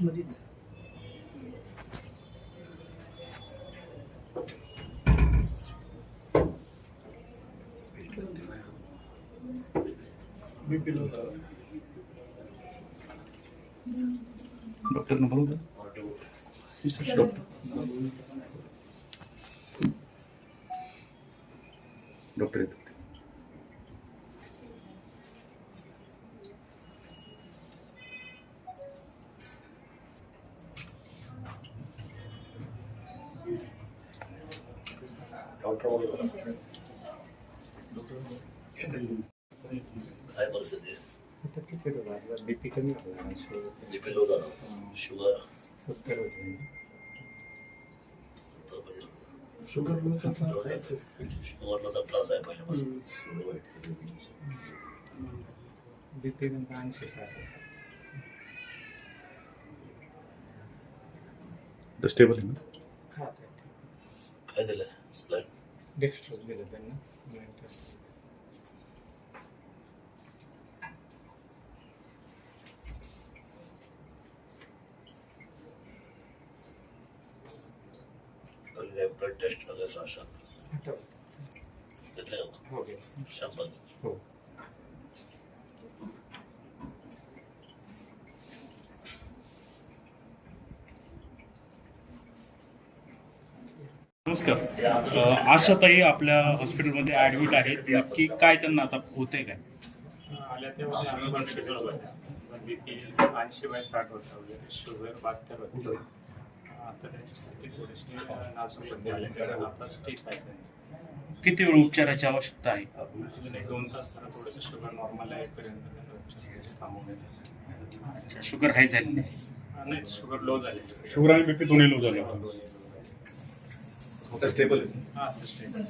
आतमध्ये. डॉक्टरनं बोलू डॉक्टर डॉक्टर बोलतो um problema. Né? Aí para você ter. Até porque eu não vou me picar minha rua, mas eu vou. Me picar não, chugar. Só quero ver. Só trabalhar. Chugar não está fácil. Não é isso. O horno da plaza é para ele, mas. Me picar não está necessário. Da stable ainda? Ah, tá. Cadê lá? Slide. काय दिलं त्यांना taste वगैरे सांगशाल आठवत घेतले का हो नमस्कार. आशाताई आपल्या हॉस्पिटलमध्ये ॲडमिट आहेत. नक्की काय त्यांना आता होतंय काय? आल्या तेव्हा पण शुगर होत्या बीपी ऐंशी बाय साठ होता वगैरे. शुगर बहात्तर होती. आता त्यांची स्थिती थोडीशी नाजूक होती. आल्या. तेव्हा आता ठीक आहे त्यांची. किती वेळ उपचाराची आवश्यकता आहे? एक दोन तास जरा थोडंसं शुगर नॉर्मल आहे पर्यंत त्यांना उपचार थांबवले अच्छा, शुगर हाय झाली नाही नाही शुगर लो झाली शुगर आणि बीपी दोन्ही लो झाले. आता स्टेबल आहे हा आता स्टेबल